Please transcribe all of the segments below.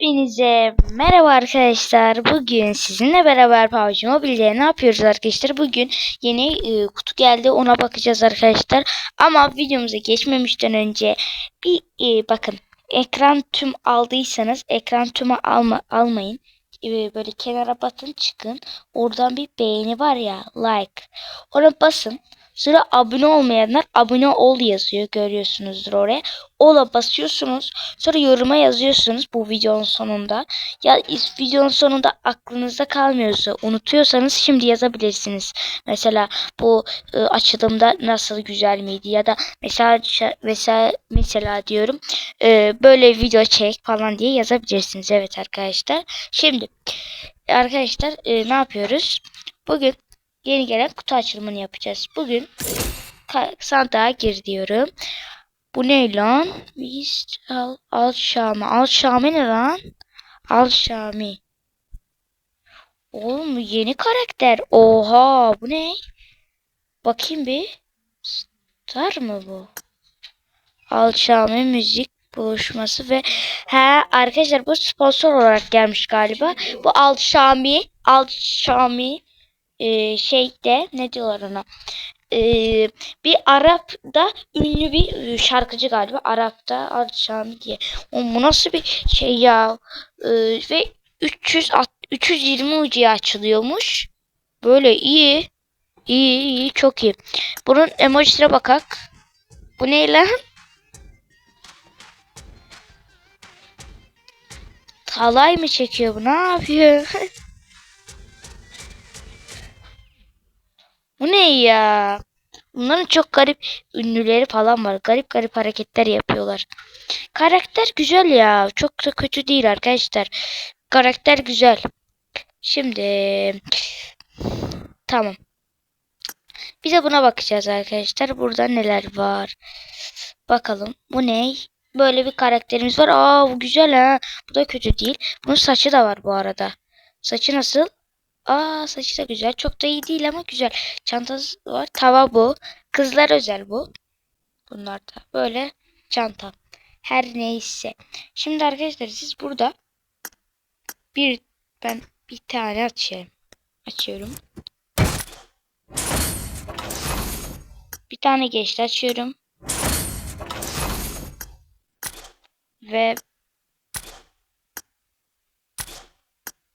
Hepinize merhaba arkadaşlar. Bugün sizinle beraber PUBG Mobile'de ne yapıyoruz arkadaşlar? Bugün yeni e, kutu geldi. Ona bakacağız arkadaşlar. Ama videomuza geçmemişten önce bir e, bakın. Ekran tüm aldıysanız ekran tümü alma, almayın. E, böyle kenara batın çıkın. Oradan bir beğeni var ya like. Ona basın. Sonra abone olmayanlar abone ol yazıyor. Görüyorsunuzdur oraya. Ola basıyorsunuz. Sonra yoruma yazıyorsunuz bu videonun sonunda. Ya videonun sonunda aklınızda kalmıyorsa unutuyorsanız şimdi yazabilirsiniz. Mesela bu e, açılımda nasıl güzel miydi ya da mesela mesela mesela diyorum e, böyle video çek falan diye yazabilirsiniz. Evet arkadaşlar. Şimdi arkadaşlar e, ne yapıyoruz? Bugün yeni gelen kutu açılımını yapacağız. Bugün sandığa gir diyorum. Bu ne lan? Al, al Şami. Al Şami ne lan? Al Şami. Oğlum yeni karakter. Oha bu ne? Bakayım bir. Star mı bu? Al Şami müzik buluşması ve he arkadaşlar bu sponsor olarak gelmiş galiba. Bu Al Şami, Al Şami e, şeyde ne diyorlar ona? E, bir Arap'da ünlü bir şarkıcı galiba. Arap'ta Al-Şami diye. O bu nasıl bir şey ya? E, ve 300 320 ucuya açılıyormuş. Böyle iyi. İyi iyi çok iyi. Bunun emojisine bakak. Bu ne lan? Halay mı çekiyor bu? Ne yapıyor? ne ya? Bunların çok garip ünlüleri falan var. Garip garip hareketler yapıyorlar. Karakter güzel ya. Çok da kötü değil arkadaşlar. Karakter güzel. Şimdi tamam. Bir de buna bakacağız arkadaşlar. Burada neler var? Bakalım. Bu ne? Böyle bir karakterimiz var. Aa bu güzel ha. Bu da kötü değil. Bunun saçı da var bu arada. Saçı nasıl? Aa saçı da güzel. Çok da iyi değil ama güzel. Çantası var. Tava bu. Kızlar özel bu. Bunlar da böyle çanta. Her neyse. Şimdi arkadaşlar siz burada bir ben bir tane açayım. Açıyorum. Bir tane geçti açıyorum. Ve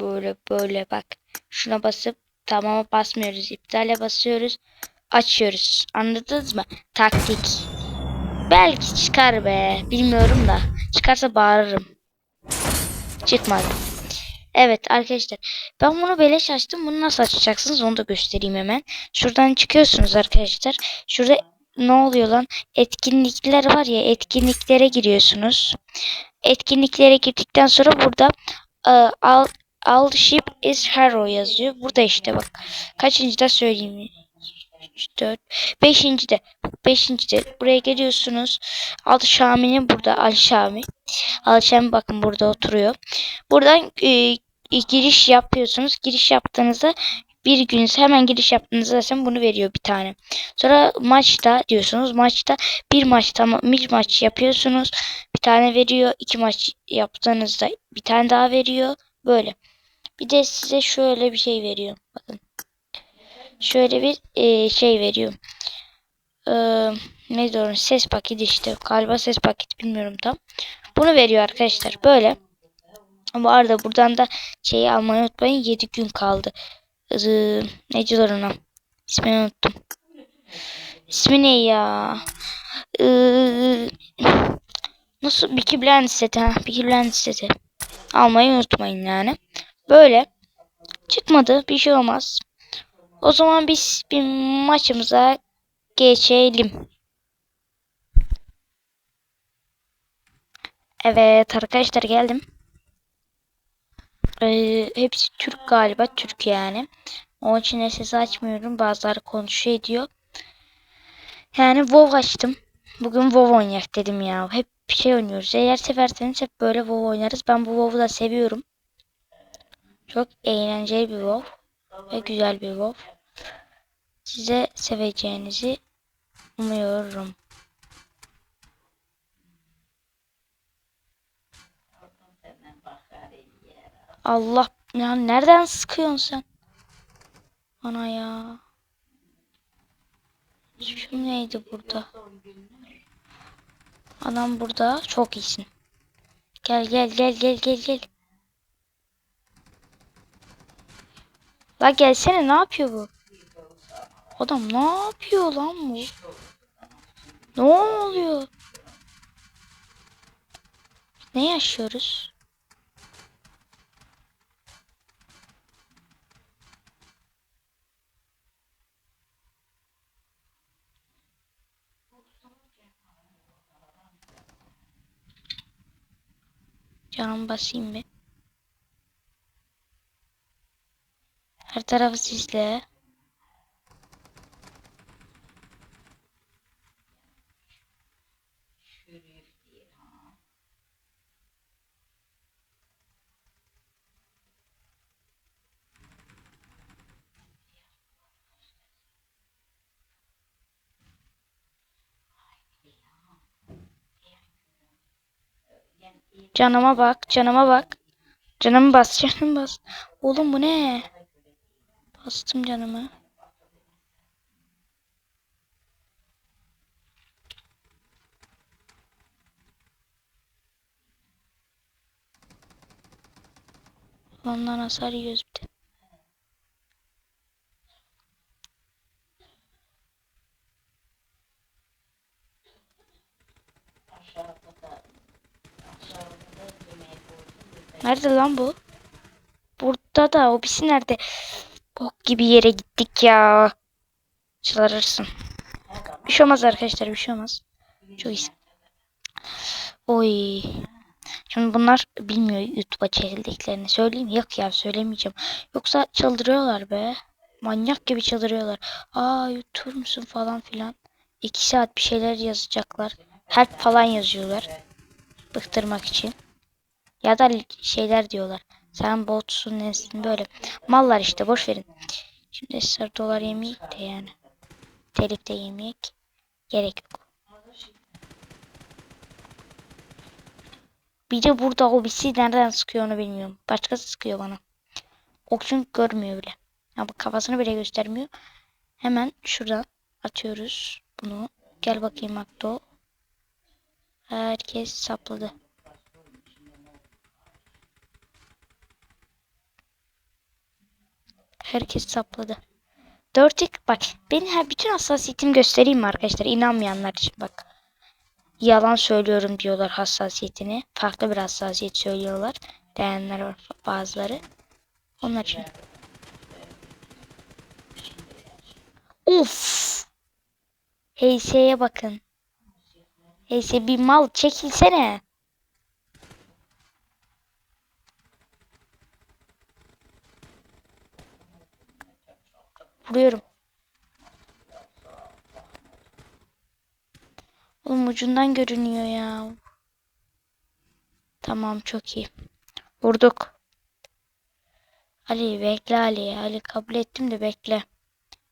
böyle böyle bak. Şuna basıp tamama basmıyoruz. İptale basıyoruz. Açıyoruz. Anladınız mı? Taktik. Belki çıkar be. Bilmiyorum da. Çıkarsa bağırırım. Çıkmadı. Evet arkadaşlar. Ben bunu beleş açtım. Bunu nasıl açacaksınız onu da göstereyim hemen. Şuradan çıkıyorsunuz arkadaşlar. Şurada ne oluyor lan? Etkinlikler var ya etkinliklere giriyorsunuz. Etkinliklere girdikten sonra burada e, al, All ship is hero yazıyor. Burada işte bak. Kaçıncı da söyleyeyim. 4 5. de 5. de buraya geliyorsunuz. Al Şami'nin burada Al Şami. Al Şami bakın burada oturuyor. Buradan e, giriş yapıyorsunuz. Giriş yaptığınızda bir gün hemen giriş yaptığınızda zaten bunu veriyor bir tane. Sonra maçta diyorsunuz. Maçta bir maç tamam bir maç yapıyorsunuz. Bir tane veriyor. iki maç yaptığınızda bir tane daha veriyor. Böyle. Bir de size şöyle bir şey veriyor. Bakın. Şöyle bir e, şey veriyor. E, ne diyorum ses paketi işte. Galiba ses paketi bilmiyorum tam. Bunu veriyor arkadaşlar. Böyle. Bu arada buradan da şeyi almayı unutmayın. 7 gün kaldı. E, ne diyorlar ona? İsmini unuttum. İsmi ne ya? E, nasıl? Biki Blend seti ha. Biki Blend seti. Almayı unutmayın yani. Böyle. Çıkmadı. Bir şey olmaz. O zaman biz bir maçımıza geçelim. Evet arkadaşlar geldim. Ee, hepsi Türk galiba. Türk yani. Onun için ses açmıyorum. Bazıları konuşuyor ediyor. Yani WoW açtım. Bugün WoW oynayak dedim ya. Hep şey oynuyoruz. Eğer severseniz hep böyle WoW oynarız. Ben bu WoW'u da seviyorum. Çok eğlenceli bir WoW ve güzel bir WoW. Size seveceğinizi umuyorum. Allah ya nereden sıkıyorsun sen? Ana ya. Şu neydi burada? Adam burada. Çok iyisin. Gel gel gel gel gel gel. La gelsene ne yapıyor bu? Adam ne yapıyor lan bu? Ne oluyor? Ne yaşıyoruz? Canım basayım bir. Her tarafı sizle. Canıma bak, canıma bak. Canımı bas, canımı bas. Oğlum bu ne? Bastım canımı. Ondan hasar yiyoruz bir de. Nerede lan bu? Burada da o birisi nerede? Bok gibi yere gittik ya. Çıldırırsın. Bir şey olmaz arkadaşlar bir şey olmaz. Çok iyisin. Oy. Şimdi bunlar bilmiyor YouTube'a çekildiklerini. Söyleyeyim? Yok ya söylemeyeceğim. Yoksa çıldırıyorlar be. Manyak gibi çıldırıyorlar. Aa YouTube musun falan filan. İki saat bir şeyler yazacaklar. Help falan yazıyorlar. Bıktırmak için. Ya da şeyler diyorlar. Sen botsun nesin böyle. Mallar işte boş verin. Şimdi sarı dolar yemeyek de yani. Telif de yemeyek. Gerek yok. Bir de burada o birisi nereden sıkıyor onu bilmiyorum. Başkası sıkıyor bana. O çünkü görmüyor bile. Ya bu kafasını bile göstermiyor. Hemen şuradan atıyoruz bunu. Gel bakayım Akto. Herkes sapladı. Herkes sapladı. 4x bak ben her bütün hassasiyetimi göstereyim mi arkadaşlar inanmayanlar için bak. Yalan söylüyorum diyorlar hassasiyetini. Farklı bir hassasiyet söylüyorlar. Diyenler var bazıları. Onlar için. Of. Heyse'ye bakın. Heyse bir mal çekilsene. Vuruyorum. Oğlum ucundan görünüyor ya. Tamam çok iyi. Vurduk. Ali bekle Ali. Ali kabul ettim de bekle.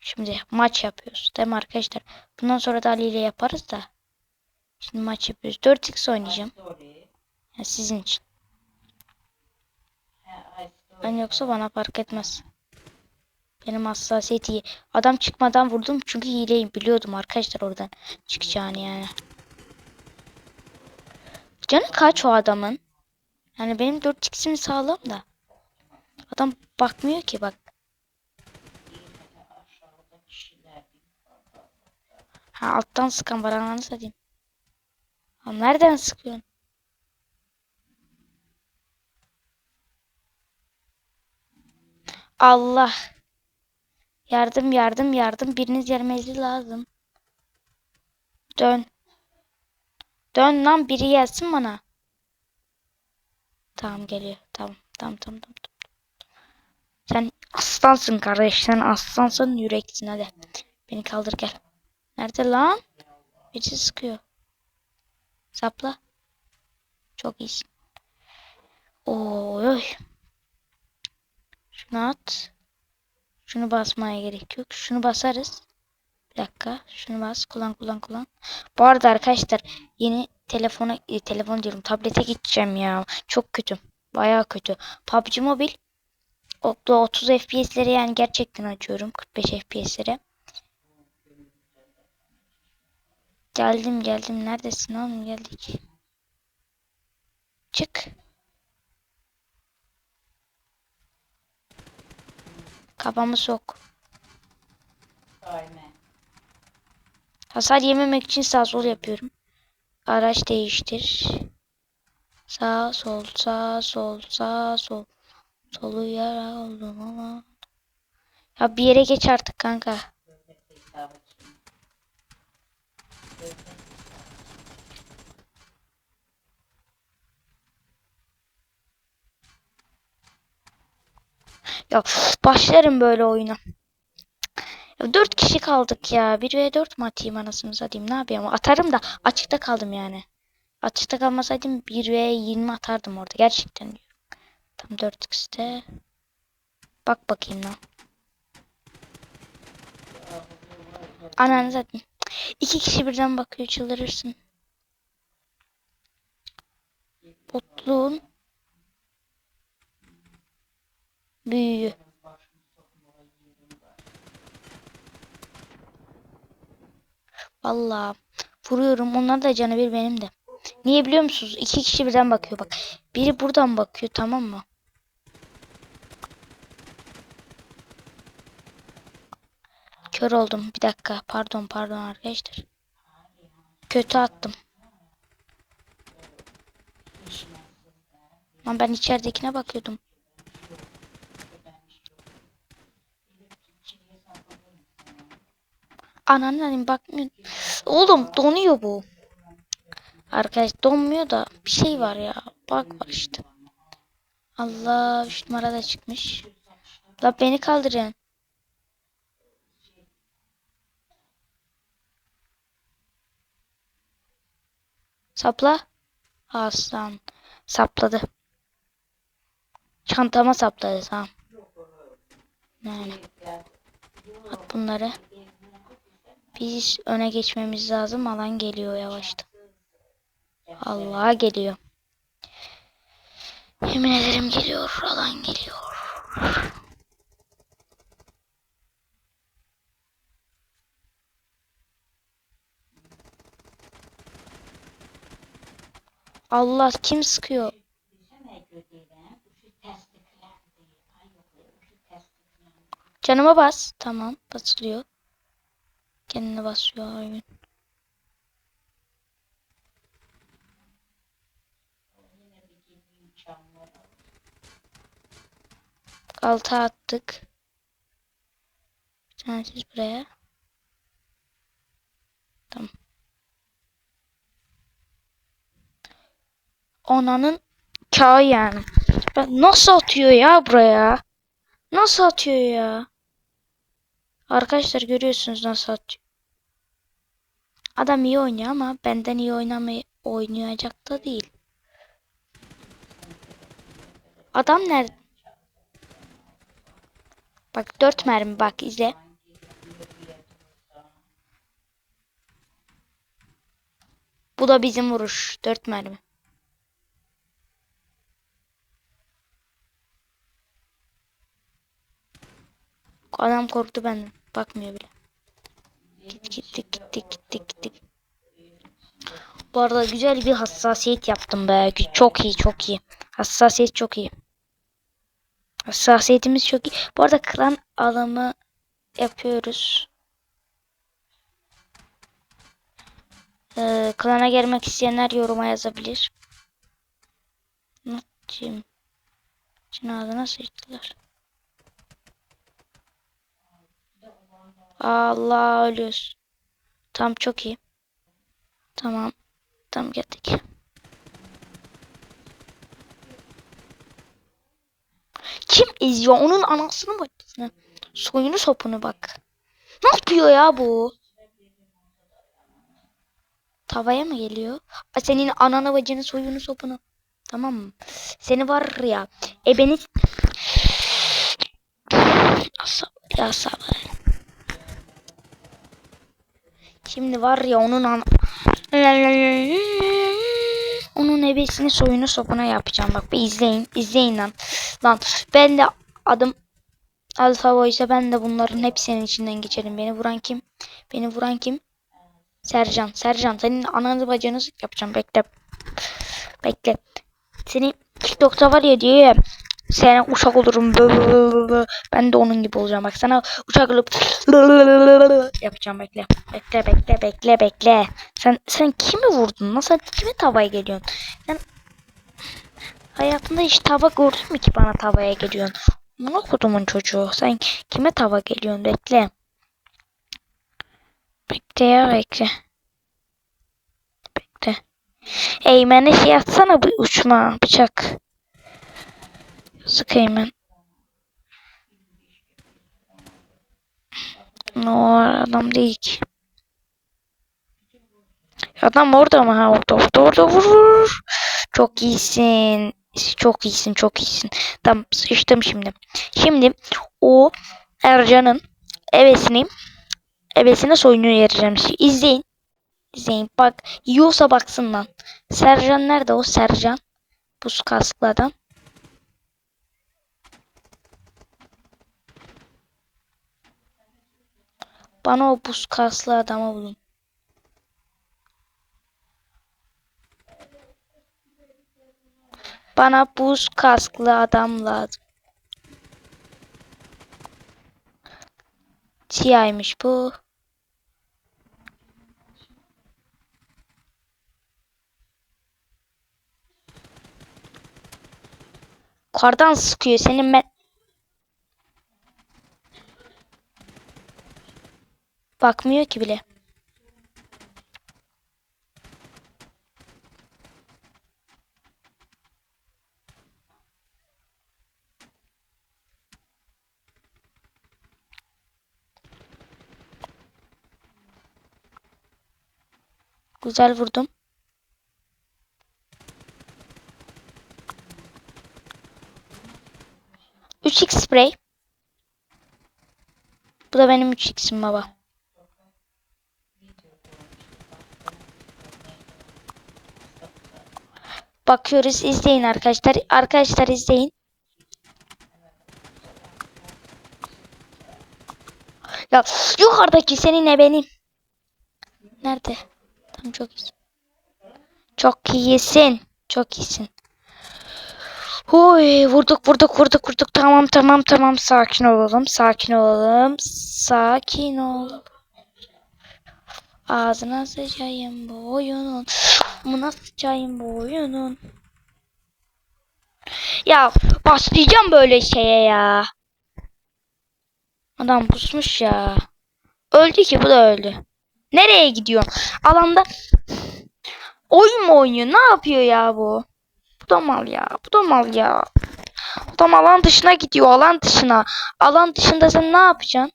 Şimdi maç yapıyoruz. Değil mi arkadaşlar? Bundan sonra da Ali ile yaparız da. Şimdi maç yapıyoruz. 4x oynayacağım. Yani sizin için. Ben yoksa bana fark etmez. Benim hassasiyet iyi. Adam çıkmadan vurdum çünkü hileyim. Biliyordum arkadaşlar oradan çıkacağını yani. Canı kaç o adamın? Yani benim 4x'imi sağlam da. Adam bakmıyor ki bak. Ha alttan sıkan var ananı satayım. Ha, nereden sıkıyorsun? Allah. Yardım yardım yardım. Biriniz gelmesi lazım. Dön. Dön lan biri gelsin bana. Tamam geliyor. Tamam tamam tamam tamam. Sen aslansın kardeş. Sen aslansın yüreksin hadi. Beni kaldır gel. Nerede lan? Birisi sıkıyor. Sapla. Çok iyisin. Oy. Şunu at. Şunu basmaya gerek yok. Şunu basarız. Bir dakika. Şunu bas. Kullan kullan kullan. Bu arada arkadaşlar yeni telefona e, telefon diyorum tablete gideceğim ya. Çok kötü. Baya kötü. PUBG Mobile o- da 30 FPS'lere yani gerçekten açıyorum. 45 FPS'lere. Geldim geldim. Neredesin oğlum? Geldik. Çık. Kafamı sok. Hasar yememek için sağ sol yapıyorum. Araç değiştir. Sağ sol sağ sol sağ sol. Solu yara oldum ama. Ya bir yere geç artık kanka. Ya başlarım böyle oyuna. Ya dört kişi kaldık ya. 1 ve 4 mü atayım anasını satayım ne yapayım. Atarım da açıkta kaldım yani. Açıkta kalmasaydım 1 ve 20 atardım orada. Gerçekten diyorum. Tam 4 x'te. Bak bakayım lan. Ananı satayım. İki kişi birden bakıyor çıldırırsın. Botluğun büyüğü. Vallahi vuruyorum. Onlar da canı bir benim de. Niye biliyor musunuz? İki kişi birden bakıyor bak. Biri buradan bakıyor tamam mı? Kör oldum. Bir dakika. Pardon pardon arkadaşlar. Kötü attım. Ben içeridekine bakıyordum. Ananın bakmıyor. Oğlum donuyor bu. Arkadaş donmuyor da bir şey var ya. Bak var işte. Allah 3 numara da çıkmış. La beni kaldırın. Sapla. Aslan. Sapladı. Çantama sapladı tamam. Yani. At bunları. Biz öne geçmemiz lazım. Alan geliyor yavaştan. Allah geliyor. Yemin ederim geliyor. Alan geliyor. Allah kim sıkıyor? Canıma bas. Tamam basılıyor. Kendine basıyor oyun. Altı attık. Bir tane siz buraya. Tamam. Onanın kağı yani. Nasıl atıyor ya buraya? Nasıl atıyor ya? Arkadaşlar görüyorsunuz nasıl atıyor. Adam iyi oynuyor ama benden iyi oynamayı oynayacak da değil. Adam nerede? Bak dört mermi bak izle. Bu da bizim vuruş. Dört mermi. Adam korktu benden. Bakmıyor bile. Git gittik gittik gittik gittik. Bu arada güzel bir hassasiyet yaptım be. Çok iyi çok iyi. Hassasiyet çok iyi. Hassasiyetimiz çok iyi. Bu arada klan alımı yapıyoruz. Ee, klana gelmek isteyenler yoruma yazabilir. Kim? Çin ağzına sıçtılar. Allah ölüyoruz. Tam çok iyi. Tamam. Tam geldik. Kim eziyor? Onun anasını bacısını. Soyunu sopunu bak. Ne yapıyor ya bu? Tavaya mı geliyor? Senin ananı bacını soyunu sopunu. Tamam mı? Seni var ya. Ebeni... Sabır ya sabır. Şimdi var ya onun an... Onun ebesini soyunu sopuna yapacağım. Bak bir izleyin. izleyin lan. Lan ben de adım Alfa ise ben de bunların hepsinin içinden geçerim. Beni vuran kim? Beni vuran kim? Sercan. Sercan senin ananı bacağını sık yapacağım. Bekle. Bekle. Seni TikTok'ta var ya diye sana uşak olurum. Ben de onun gibi olacağım. Bak sana uçak olup yapacağım. Bekle. Bekle bekle bekle bekle. Sen sen kimi vurdun? Nasıl kime tavaya geliyorsun? Sen hayatında hiç tava gördün mü ki bana tavaya geliyorsun? Bana kodumun çocuğu. Sen kime tava geliyorsun? Bekle. Bekle ya bekle. Bekle. Eymen'e şey atsana bir uçma bıçak. Sık Eymen. No adam değil ki. Adam orada mı? Ha orada orada orada vur vur. Çok iyisin. Çok iyisin çok iyisin. Tamam sıçtım şimdi. Şimdi o Ercan'ın evesini evesine soyunu vereceğim. İzleyin. İzleyin. Bak yiyorsa baksın lan. Sercan nerede o Sercan? Buz kasklı adam. Bana o buz kaslı adamı bulun. Bana buz kasklı adam lazım. Siyahmış bu. Kardan sıkıyor senin ben. Bakmıyor ki bile. Güzel vurdum. Üç x spray. Bu da benim 3x'im baba. Bakıyoruz izleyin arkadaşlar. Arkadaşlar izleyin. Ya yukarıdaki seninle benim. Nerede? Tamam çok iyisin. Çok iyisin. Çok iyisin. Huy vurduk vurduk vurduk vurduk. Tamam tamam tamam sakin olalım. Sakin olalım. Sakin ol. Ağzına sıçayım bu oyunun. Buna sıçayım bu oyunun. Ya başlayacağım böyle şeye ya. Adam pusmuş ya. Öldü ki bu da öldü. Nereye gidiyor? Alanda oyun mu oynuyor? Ne yapıyor ya bu? Bu da mal ya. Bu da mal ya. Adam alan dışına gidiyor. Alan dışına. Alan dışında sen ne yapacaksın?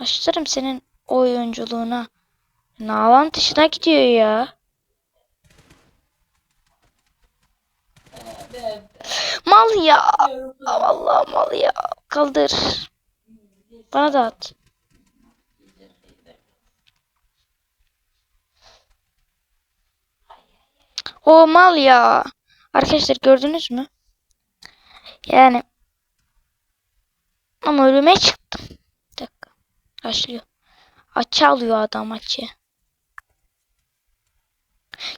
Başlarım senin oyunculuğuna. Ne alan dışına gidiyor ya. Mal ya. Vallahi mal ya. Kaldır. Bana da at. O mal ya. Arkadaşlar gördünüz mü? Yani ama ölüme çıktım. Bir dakika. Başlıyor. Açı alıyor adam açı.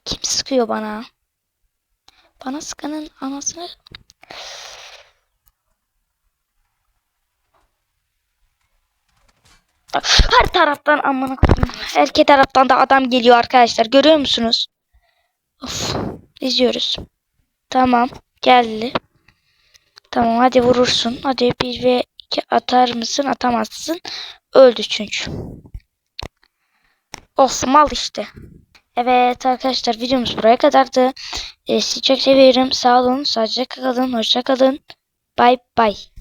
Kim sıkıyor bana? Bana sıkanın anasını Her taraftan amına koyayım. İki taraftan da adam geliyor arkadaşlar. Görüyor musunuz? Of. İzliyoruz. Tamam. Geldi. Tamam hadi vurursun. Hadi bir ve iki atar mısın? Atamazsın. Öldü çünkü. Of mal işte. Evet arkadaşlar videomuz buraya kadardı. Ee, sizi çok seviyorum. Sağ olun. Sağlıcakla kalın. Hoşça kalın. Bye bye.